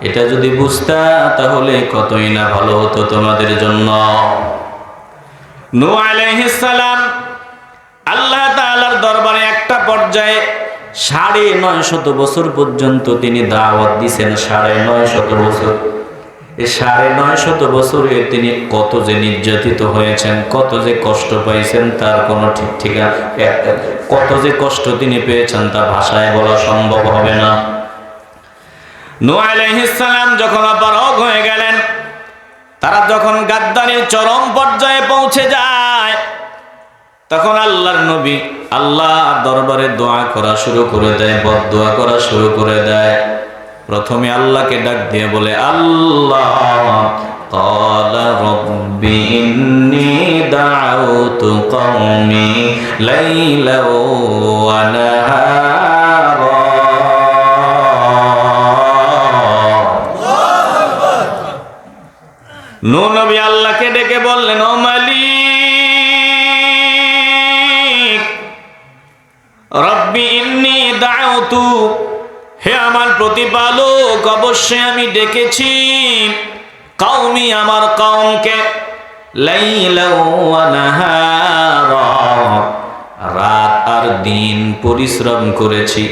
এটা যদি বুঝতা, তাহলে কতই না ভালো হতো তোমাদের জন্য। নূহ আলাইহিস সালাম আল্লাহ তাআলার দরবারে একটা পর্যায়ে সাড়ে নয় শত বছর পর্যন্ত তিনি দাওয়াত দিছেন, সাড়ে নয় শত বছর। এই সাড়ে নয় শত বছরে তিনি কত যে নির্যাতিত হয়েছেন, কত যে কষ্ট পাইছেন, তার কোনো ঠিক ঠিকা কত যে কষ্ট তিনি পেয়েছেন, তা ভাষায় বলা সম্ভব হবে না। সালাম যখন অপারগ হয়ে গেলেন তারা যখন গাদ্দারির চরম পর্যায়ে পৌঁছে যায় তখন আল্লাহর নবী আল্লাহ দরবারে দোয়া করা শুরু করে দেয় বদ দোয়া করা শুরু করে দেয় প্রথমে আল্লাহকে ডাক দিয়ে বলে আল্লাহ قال رب إني دعوت قومي ليلا ونهارا নবী আল্লাহকে ডেকে বললেন, ও মালিক, রব্বি ইন্নি দাউতু, হে আমার প্রতিপালক, অবশ্যই আমি ডেকেছি কাউমি আমার নাহারা, রাত আর দিন পরিশ্রম করেছি।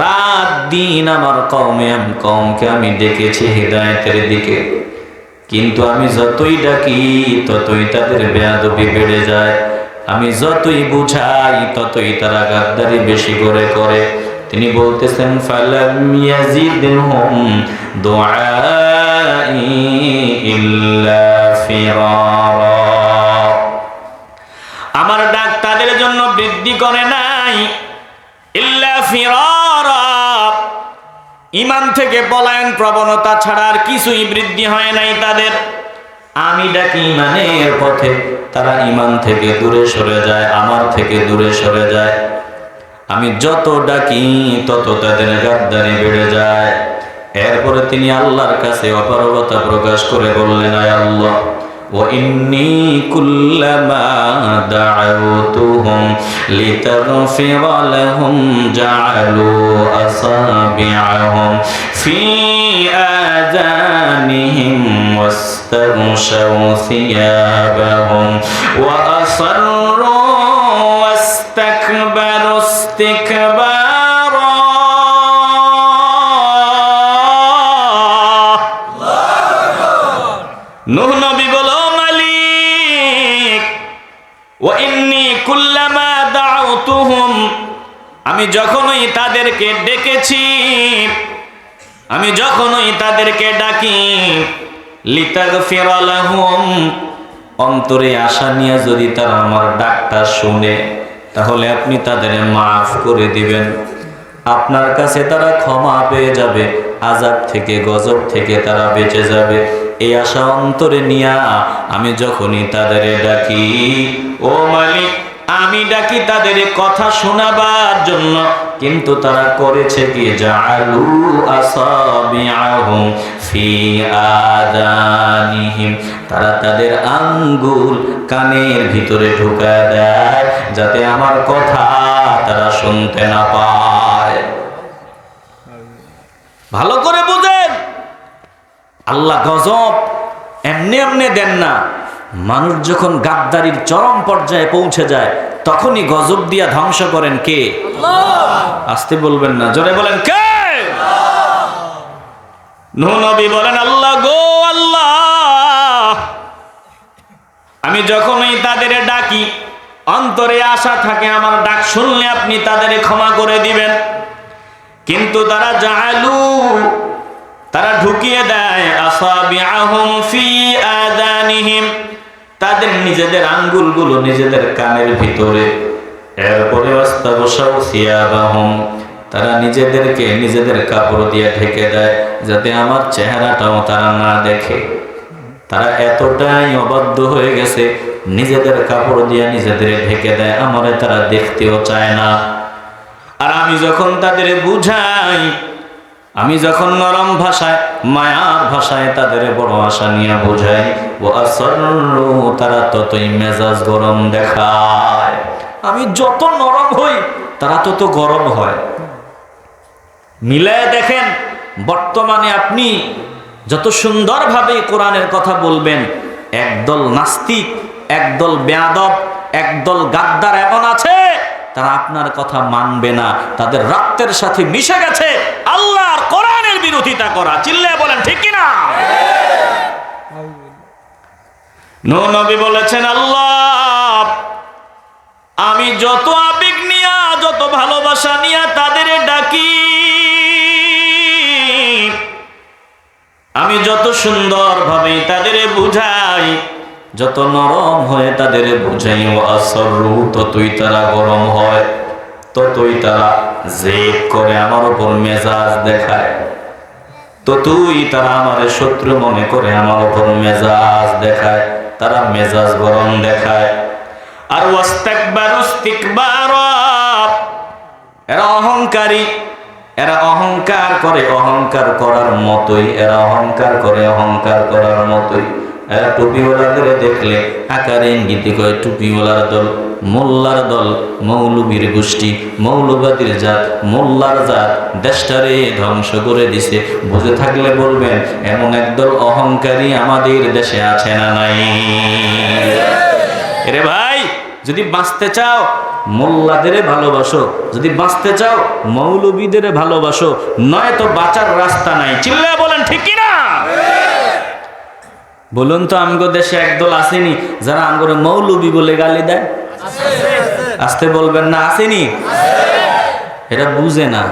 রাত, দিন আমার কওমে আমি কওমকে আমি ডেকেছি হৃদায়তের দিকে। কিন্তু আমি যতই ডাকি, ততই তাদের বেয়াদবি বেড়ে যায়। আমি যতই বুঝাই, ততই তারা গাদ্দারি বেশি করে করে। তিনি বলতেছেন আমার ডাক তাদের জন্য বৃদ্ধি করে নাই। ইল্লা ফিরারা। ইমান থেকে পলায়ন প্রবণতা ছাড়া আর কিছুই বৃদ্ধি হয় নাই তাদের। আমি ডাকি ইমানের পথে, তারা ইমান থেকে দূরে সরে যায়, আমার থেকে দূরে সরে যায়। আমি যত ডাকি, তত তাদের গাদ্দারি বেড়ে যায়। এরপরে তিনি আল্লাহর কাছে অপারগতা প্রকাশ করে বললেন, আয় আল্লাহ وإني كلما دعوتهم لتغفر لهم جعلوا أصابعهم في آذانهم واستغشوا ثيابهم وأصروا واستكبروا استكبارا আমি যখনই তাদেরকে ডেকেছি, আমি যখনই তাদেরকে ডাকি লাহুম, অন্তরে আশা নিয়ে যদি তারা আমার ডাকটা শুনে, তাহলে আপনি তাদের মাফ করে দিবেন। আপনার কাছে তারা ক্ষমা পেয়ে যাবে, আজাব থেকে, গজব থেকে তারা বেঁচে যাবে। এই আশা অন্তরে নিয়া আমি যখনই তাদের ডাকি, ও মালিক আমি ডাকি তাদের কথা শোনাবার জন্য। কিন্তু তারা করেছে কি? তারা তাদের আঙ্গুল কানের ভিতরে ঢুকা দেয়, যাতে আমার কথা তারা শুনতে না পায়। ভালো করে বুঝেন। আল্লাহ গজব এমনি এমনি দেন না। মানুষ যখন গাদ্দারির চরম পর্যায়ে পৌঁছে যায় তখনই গজব দিয়া ধ্বংস করেন কে? আসতে বলবেন না জোরে বলেন কে? নবী বলেন আল্লাহ গো আল্লাহ। আমি যখনই তাদের ডাকি অন্তরে আশা থাকে আমার ডাক শুনলে আপনি তাদের ক্ষমা করে দিবেন। কিন্তু তারা জালু তারা ঢুকিয়ে দেয় আসাবিআহুম ফি আদানিহিম তাদের নিজেদের আঙ্গুলগুলো নিজেদের কানের ভিতরে। এরপরে তারা নিজেদেরকে নিজেদের কাপড় দিয়ে ঢেকে দেয় যাতে আমার চেহারাটাও তারা না দেখে। তারা এতটাই অবাধ্য হয়ে গেছে, নিজেদের কাপড় দিয়ে নিজেদের ঢেকে দেয়, আমারে তারা দেখতেও চায় না। আর আমি যখন তাদের বুঝাই আমি যখন নরম ভাষায়, মায়ার ভাষায় তাদের বড় আশা নিয়ে বোঝাই, ও আসরু তারা ততই মেজাজ গরম দেখায়। আমি যত নরম হই, তারা তত গরম হয়। মিলায় দেখেন, বর্তমানে আপনি যত সুন্দরভাবে কোরআনের কথা বলবেন, একদল নাস্তিক, একদল বেয়াদব, একদল গাদ্দার এমন আছে, তারা আপনার কথা মানবে না, তাদের রক্তের সাথে মিশে গেছে বিরোধিতা করা। চিল্লে বলেন, ঠিক কিনা নবী বলেছেন, আল্লাহ, আমি যত আবেগ নিয়া, যত ভালোবাসা নিয়া তাদের ডাকি। আমি যত সুন্দর ভাবে তাদের বুঝাই, যত নরম হয়ে তাদের বুঝাই, ও আসরু, ততই তারা গরম হয়, ততই তারা জেদ করে, আমার উপর মেজাজ দেখায়। ততই তারা আমার শত্রু মনে করে আমার উপর মেজাজ দেখায়, তারা মেজাজ গরম দেখায়। আর এরা অহংকারী, এরা অহংকার করে, অহংকার করার মতোই, এরা অহংকার করে, অহংকার করার মতোই। এরা টুপিওয়ালাদের দেখলে আকারে ইঙ্গিতে কয় টুপিওয়ালার দল মোল্লার দল, মৌলবীর গোষ্ঠী, মৌলবাদীর জাত, মোল্লার জাত, দেশটারে ধ্বংস করে দিছে। বুঝে থাকলে বলবেন, এমন একদল অহংকারী আমাদের দেশে আছে না নাই? এরে ভাই, যদি বাঁচতে চাও, মোল্লাদের ভালোবাসো। যদি বাঁচতে চাও, মৌলবীদের ভালোবাসো। নয় তো বাঁচার রাস্তা নাই। চিল্লা বলেন, ঠিক কিনা বলুন তো, আমগো দেশে একদল আসেনি, যারা আমগরে মৌলবী বলে গালি দেয়? আসতে বলবেন না, আসেনি? এটা বুঝে না,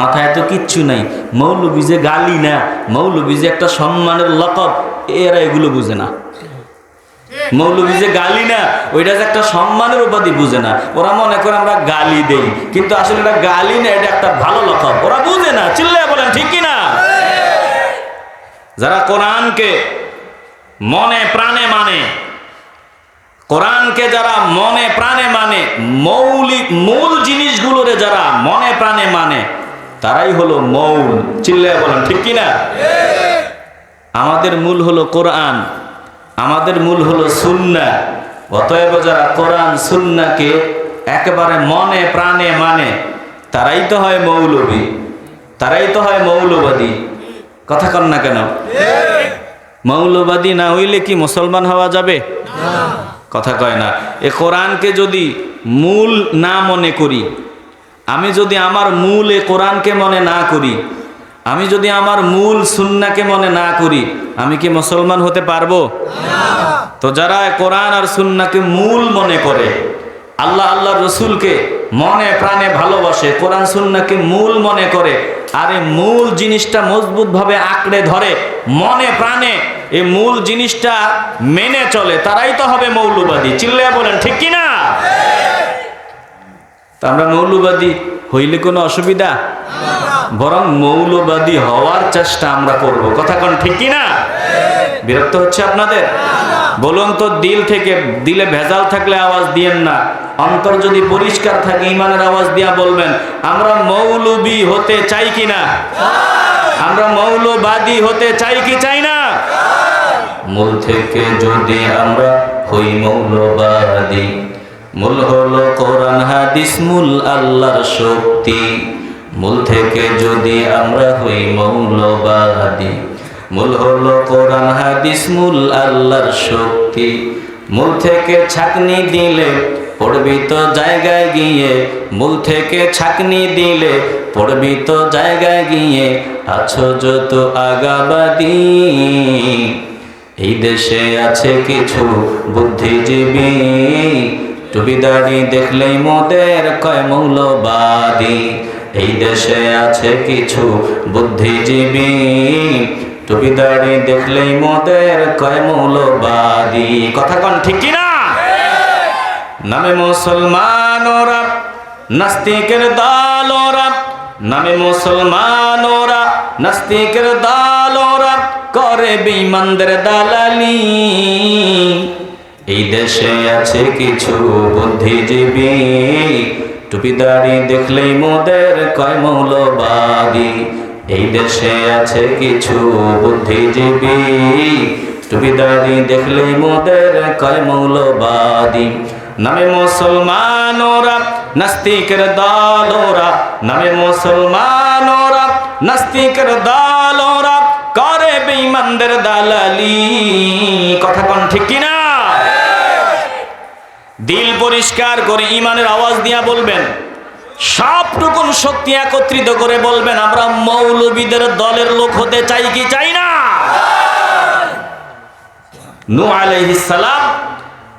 মাথায় তো কিচ্ছু নাই। মৌলবী যে গালি না, মৌলবী যে একটা সম্মানের লকব, এরা এগুলো বুঝে না। মৌলবী যে গালি না, ওইটা যে একটা সম্মানের উপাধি বুঝে না। ওরা মনে করে আমরা গালি দেই, কিন্তু আসলে এটা গালি না, এটা একটা ভালো লক্ষণ ওরা বুঝে না চিল্লে বলেন, ঠিক কিনা? যারা কোরআনকে মনে, প্রাণে মানে কোরআনকে যারা মনে প্রাণে মানে মৌলিক মূল জিনিসগুলোরে যারা মনে প্রাণে মানে তারাই হলো মৌল। চিল্লে বলেন, ঠিক কিনা? আমাদের মূল হলো কোরআন, আমাদের মূল হলো সুন্না। অতএব যারা কোরআন, সুন্নাকে একেবারে মনে প্রাণে মানে তারাই তো হয় মৌলবী, তারাই তো হয় মৌলবাদী। কথা কন না কেন? মৌলবাদী না হইলে কি মুসলমান হওয়া যাবে? কথা কয় না। এ কোরআনকে যদি মূল না মনে করি আমি যদি আমার মূল এ কোরআনকে মনে না করি আমি যদি আমার মূল সুন্নাকে মনে না করি আমি কি মুসলমান হতে পারব? তো যারা কোরআন আর সুন্নাকে মূল মনে করে আল্লাহ আল্লাহ রসুলকে মনে প্রাণে ভালোবাসে, কোরআন সুন্নাকে মূল মনে করে, আর এই মূল জিনিসটা মজবুত ভাবে আঁকড়ে ধরে, মনে প্রাণে এই মূল জিনিসটা মেনে চলে, তারাই তো হবে মৌলবাদী। চিল্লিয়া বলেন, ঠিক কিনা তা আমরা মৌলবাদী হইলে কোনো অসুবিধা? বরং মৌলবাদী হওয়ার চেষ্টা আমরা করব। কথা কোন ঠিক কিনা বিরক্ত হচ্ছে আপনাদের? বলুন তো, দিল থেকে, দিলে ভেজাল থাকলে আওয়াজ দিয়েন না। অন্তর যদি পরিষ্কার থাকে ইমানের আওয়াজ দিয়া বলবেন, আমরা মৌলবি হতে চাই কিনা আমরা মৌলবাদী হতে চাই কি চাই না? মূল থেকে যদি আমরা হই মৌলবাদী, মূল হলো কোরআন, হাদিস, মূল আল্লাহর শক্তি। মূল থেকে যদি আমরা হই মৌলবাদী, মূল হলো কোরআন, হাদিস, মূল আল্লাহর শক্তি। মূল থেকে ছাকনি দিলে পড়বি তো জায়গায় গিয়ে, মূল থেকে ছাকনি দিলে পড়বি তো জায়গায় গিয়ে, আছো যত আগাবাদী। এই দেশে আছে কিছু বুদ্ধিজীবী টুপিদারি দেখলেই মোদের কয় মৌলবাদী। এই দেশে আছে কিছু বুদ্ধিজীবী টুপিদারি দেখলেই মোদের কয় মৌলবাদী। কথা কন, ঠিক কিনা? নামে মুসলমান ওরা নাস্তিকের দল ওরা নামে মুসলমান ওরা নাস্তিকের দল ওরা করে বিমানদের দালালি। এই দেশে আছে কিছু বুদ্ধিজীবী, টুপিদারি দেখলেই মোদের কয় মৌলবাদী। এই দেশে আছে কিছু বুদ্ধিজীবী, টুপিদারি দেখলেই মোদের কয় মৌলবাদী। নামে মুসলমান ওরা নাস্তিকের দল ওরা নামে মুসলমান ওরা নাস্তিকের দল ওরা করে বেঈমানদের দালালি। কথা কোন ঠিক কিনা? দিল পরিষ্কার করে ইমানের আওয়াজ দিয়া বলবেন। সবটুকুন শক্তি একত্রিত করে বলবেন, আমরা মৌলবীদের দলের লোক হতে চাই কি চাই না? নু আলাইহিস সালাম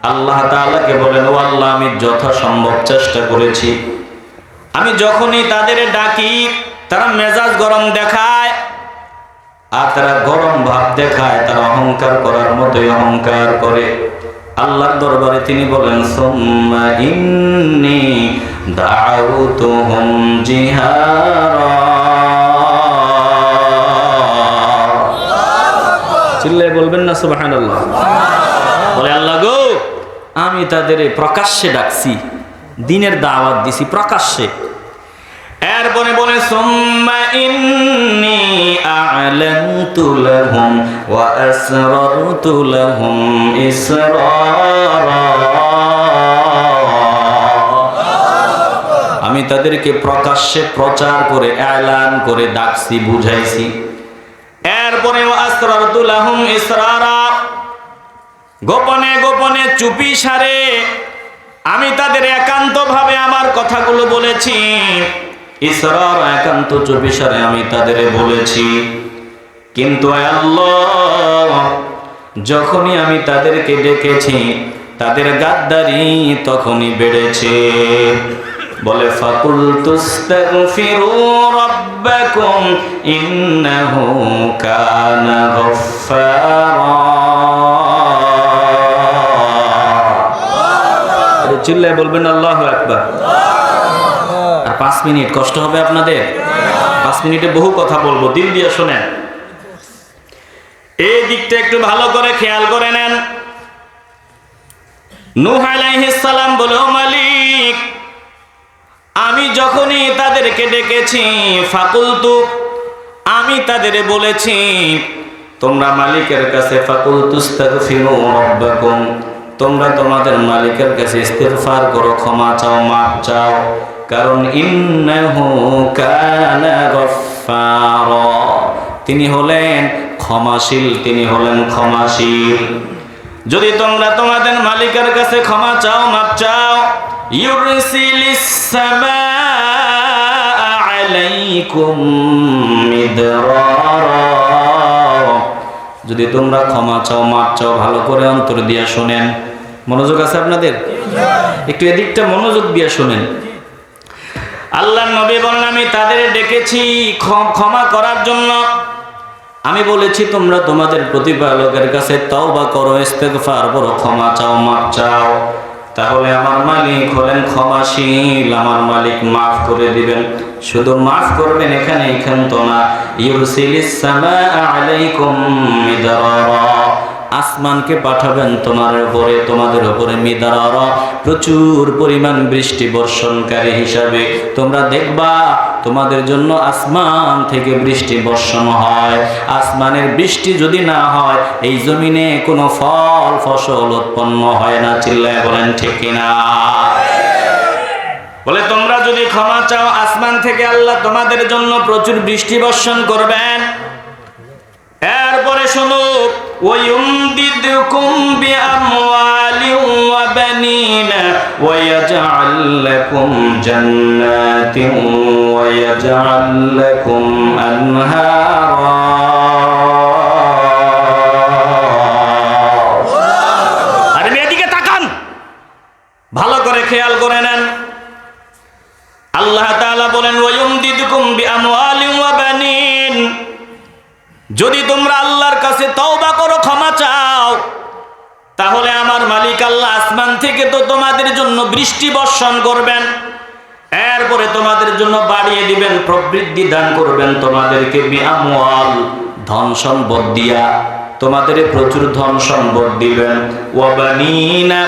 আল্লাহ তাআলাকে বলেন, ও আল্লাহ, আমি যথাসম্ভব চেষ্টা করেছি। আমি যখনই তাদের ডাকি, তারা মেজাজ গরম দেখায় আর তারা গরম ভাব দেখায়, তারা অহংকার করার মতোই অহংকার করে। আল্লাহর দরবারে তিনি বলেন, সুম্মা ইন্নি দাউতুহুম জিহারা। চিল্লায় বলবেন না, সুবহানাল্লাহ। বলে আল্লাহ গো, আমি তাদের প্রকাশ্যে ডাকছি, দিনের দাওয়াত দিছি প্রকাশ্যে। এরপরে বলে আমি তাদেরকে প্রকাশ্যে প্রচার করে, এলান করে ডাকছি, বুঝাইছি। এরপরে গোপনে গোপনে চুপি সারে। আমি তাদের একান্তভাবে আমার কথাগুলো বলেছি। ঈশ্বর একান্ত চুপি সারে, আমি তাদের বলেছি। কিন্তু আল্লাহ, যখনই আমি তাদেরকে ডেকেছি, তাদের গাদ্দারি তখনই বেড়েছে। বলে ফাকুল তুস্তাগফিরু রাব্বাকুম, ইন্নাহু কানা গফফারা। চিল্লায় বলবেন, আল্লাহু আকবার। আর পাঁচ মিনিট, কষ্ট হবে আপনাদের? পাঁচ মিনিটে বহু কথা বলব, দিল দিয়ে শোনেন। এই দিকটা একটু ভালো করে খেয়াল করে নেন। নূহ সালাম বলে, "ও মালিক, আমি যখনই তাদেরকে ডেকেছি, ফাকুলতু, আমি তাদের বলেছি, তোমরা মালিকের কাছে ফাকুল তুস্তাগফিরু রাব্বাকুম। তোমরা তোমাদের মালিকের কাছে ইস্তেগফার করো, ক্ষমা চাও মাপ চাও। কারণ তিনি হলেন ক্ষমাশীল, তিনি হলেন ক্ষমাশীল। যদি তোমরা তোমাদের মালিকের কাছে ক্ষমা চাও মাপ চাও যদি তোমরা ক্ষমা চাও মাপ চাও, ভালো করে অন্তর দিয়া শোনেন। মনোযোগ আছে আপনাদের? একটু এদিকটা মনোযোগ দিয়া শোনেন। আল্লাহ নবী বলেন, আমি তাদের ডেকেছি ক্ষমা করার জন্য। আমি বলেছি, তোমরা তোমাদের প্রতিপালকের কাছে তওবা করো, ইস্তেগফার করো, ক্ষমা চাও মাপ চাও। তাহলে আমার মালিক হলেন ক্ষমাশীল, আমার মালিক মাফ করে দিবেন। শুধু মাফ করবেন এখানে, এখান তো না। ইউরসিলিস সামাআ আলাইকুম মিদরারা। আসমানকে পাঠাবেন তোমার উপরে, তোমাদের উপরে মিদার প্রচুর পরিমাণ বৃষ্টি বর্ষণকারী হিসাবে। তোমরা দেখবা তোমাদের জন্য আসমান থেকে বৃষ্টি বর্ষণ হয়। আসমানের বৃষ্টি যদি না হয়, এই জমিনে কোনো ফল, ফসল উৎপন্ন হয় না। চিল্লায় বলেন, ঠিক কিনা? বলে, তোমরা যদি ক্ষমা চাও, আসমান থেকে আল্লাহ তোমাদের জন্য প্রচুর বৃষ্টি বর্ষণ করবেন। এরপরে শোনো ويمددكم بأموال وبنين ويجعل لكم جنات ويجعل لكم أنهارا আরে এদিকে তাকান ভালো করে খেয়াল করে বৃষ্টি বর্ষণ করবেন, এরপরে তোমাদের জন্য বাড়িয়ে দিবেন, প্রবৃদ্ধি দান করবেন তোমাদেরকে বিআমওয়াল ধন সম্পদ দিয়া। তোমাদের প্রচুর ধন সম্পদ দিবেন। ওয়াবানিনা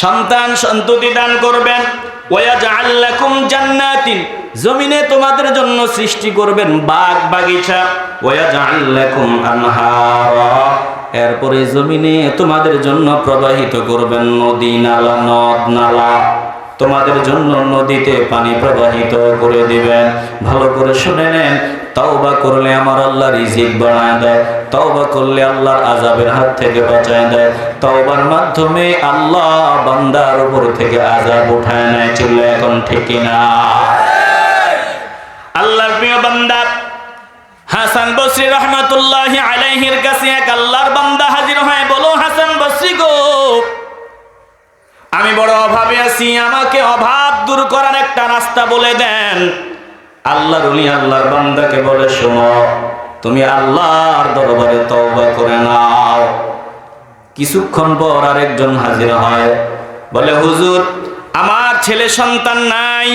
সন্তান সন্ততি দান করবেন। ওয়াজআল লাকুম জান্নাতিন, জমিনে তোমাদের জন্য সৃষ্টি করবেন বাগ বাগিচা। ওয়াজআল লাকুম আনহারা। এরপরে জমিনে তোমাদের জন্য প্রবাহিত করবেন নদী নালা, নদ নালা। তোমাদের জন্য নদীতে পানি প্রবাহিত করে দিবেন। ভালো করে শুনে নেন, তওবা করলে আমার আল্লাহ রিজিক বাড়ায় দেয়। তওবা করলে আল্লাহর আজাবের হাত থেকে বাঁচায় দেয়। তওবার মাধ্যমে আল্লাহ বান্দার উপর থেকে আজাব উঠায় নেয়। চিল্লা এখন ঠিক না আল্লাহর প্রিয় বান্দা হাসান বসরি রহমতুল্লাহ আলাইহির কাছে এক আল্লাহর বান্দা হাজির হয়, বলো, হাসান বসরি গো, আমি বড় অভাবে আছি, আমাকে অভাব দূর করার একটা রাস্তা বলে দেন। আল্লাহর উলি আল্লাহর বান্দাকে বলে, শোনো, তুমি আল্লাহর দরবারে তওবা করে নাও। কিছুক্ষণ পর আরেকজন হাজির হয়, বলে, হুজুর, আমার ছেলে সন্তান নাই।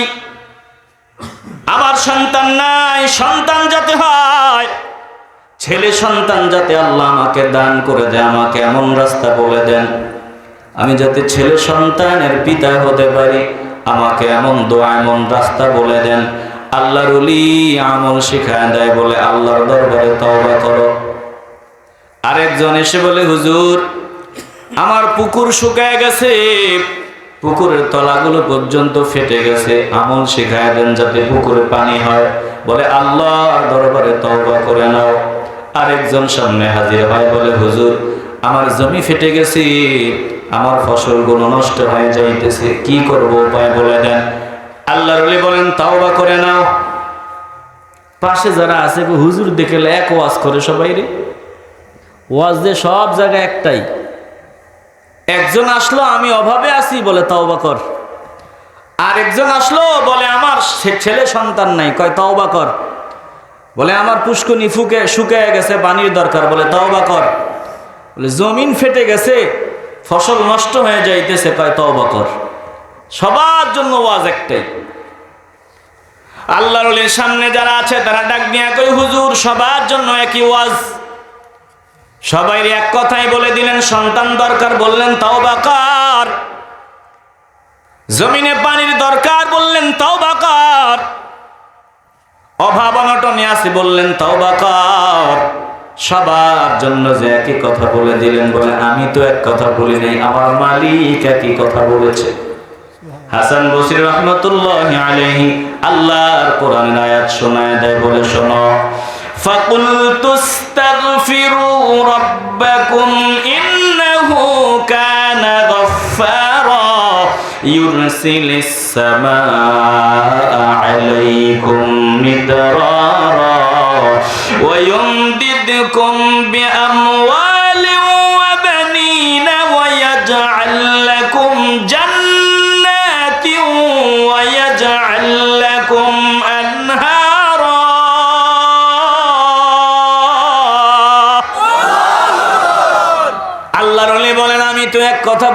আমার সন্তান নাই, সন্তান যাতে হয়। ছেলে সন্তান যাতে আল্লাহ আমাকে দান করে দেয়, আমাকে এমন রাস্তা বলে দেন। আমি যাতে ছেলে সন্তানের পিতা হতে পারি, আমাকে এমন দোয়া, এমন রাস্তা বলে দেন। আল্লাহর আমল শিখায় দেয় বলে আল্লাহর দরবারে তওবা করো। আরেকজন এসে বলে, হুজুর, আমার পুকুর শুকায় গেছে। পুকুরের তলাগুলো পর্যন্ত ফেটে গেছে। আমল শিখায় দেন যাতে পুকুরে পানি হয়। বলে আল্লাহর দরবারে তওবা করে নাও। আরেকজন সামনে হাজির হয়, বলে, হুজুর, আমার জমি ফেটে গেছে, আমার ফসলগুলো নষ্ট হয়ে যাইতেছে, কি করব উপায় বলে দেন? আল্লাহর ওলি বলেন, তাওবা করে নাও। পাশে যারা আছে হুজুর দেখলে এক ওয়াজ করে সবাই রে। ওয়াজ যে সব জায়গায় একটাই। একজন আসলো, আমি অভাবে আছি বলে, তাওবা কর। আর একজন আসলো, বলে, আমার ছেলে সন্তান নাই। কয়, তাওবা কর। বলে, আমার পুষ্কনি ফুকে, শুকিয়ে গেছে, পানির দরকার। বলে, তাওবা কর। বলে, জমিন ফেটে গেছে, ফসল নষ্ট হয়ে যাইতেছে। কয়, তওবা কর। সবার জন্য ওয়াজ একটাই। আল্লাহর সামনে যারা আছে, তারা ডাক দিয়া কই হুজুর, সবার জন্য একই ওয়াজ। সবাই এক কথাই বলে দিলেন, সন্তান দরকার, বললেন তাও বাকার জমিনে পানির দরকার, বললেন তাও বাকার অভাব অনটনে আছে, বললেন তাও বাকার সবার জন্য যে একই কথা বলে দিলেন বলে, আমি তো এক কথা বলি নাই, আমার মালিক একই কথা বলেছে। হাসান বসির রহমতুল্লাহ আলাইহি আল্লাহর কোরআনের আয়াত শোনায় দেয় বলে, শোনো। فقلت استغفروا ربكم إنه كان غفارا يرسل السماء عليكم مدرارا ويمددكم بأموال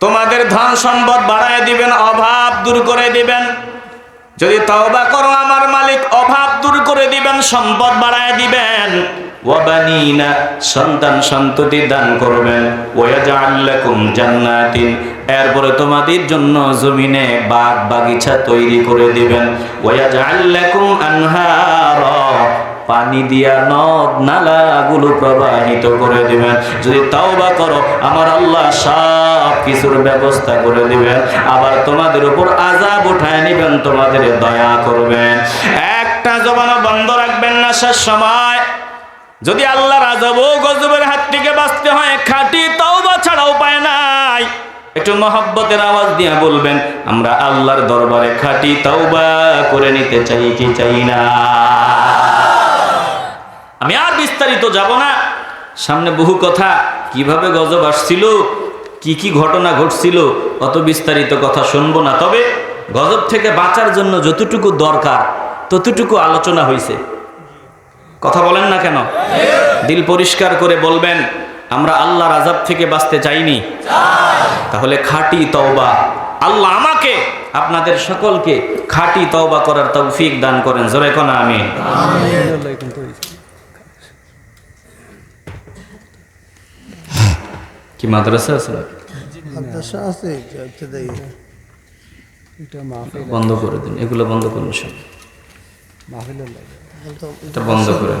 তোমাদের ধন সম্পদ বাড়ায় দিবেন, অভাব দূর করে দিবেন। যদি তওবা করো, আমার মালিক, অভাব দূর করে দিবেন, সম্পদ বাড়ায় দিবেন। সন্তান সন্ততি দান করবেন। এরপরে তোমাদের জন্য জমিনে বাগ বাগিচা তৈরি করে দিবেন। ওয়াজআল লাকুম আনহারা পানি দিয়া নদ নালাগুলো প্রবাহিত করে দিবেন। যদি তাওবা করো, আমার আল্লাহ সব কিছুর ব্যবস্থা করে দিবেন। আবার তোমাদের উপর আজাব উঠায় নিবেন, তোমাদের দয়া করবেন। একটা জবানও বন্ধ রাখবেন না শেষ সময়। যদি আল্লাহর আজব ও গজবের হাত থেকে বাঁচতে হয়, খাঁটি তাওবা ছাড়া উপায় নাই। একটু মহব্বতের আওয়াজ দিয়ে বলবেন, আমরা আল্লাহর দরবারে খাঁটি তাওবা করে নিতে চাই কি চাই না। আমি আর বিস্তারিত যাব না। সামনে বহু কথা, কীভাবে গজব আসছিল, কি কি ঘটনা ঘটছিল, অত বিস্তারিত কথা শুনব না। তবে গজব থেকে বাঁচার জন্য যতটুকু দরকার, ততটুকু আলোচনা হয়েছে কথা বলেন না কেন? দিল পরিষ্কার করে বলবেন, আমরা আল্লাহর আজাব থেকে বাঁচতে চাইনি। তাহলে খাঁটি তওবা। আল্লাহ আমাকে, আপনাদের সকলকে খাঁটি তওবা করার তৌফিক দান করেন। জোরে কোনা আমি কি মাদ্রাসা আছে? মাদ্রাসা আছে বন্ধ করে দিন এগুলো বন্ধ করুন সব। এটা বন্ধ করে।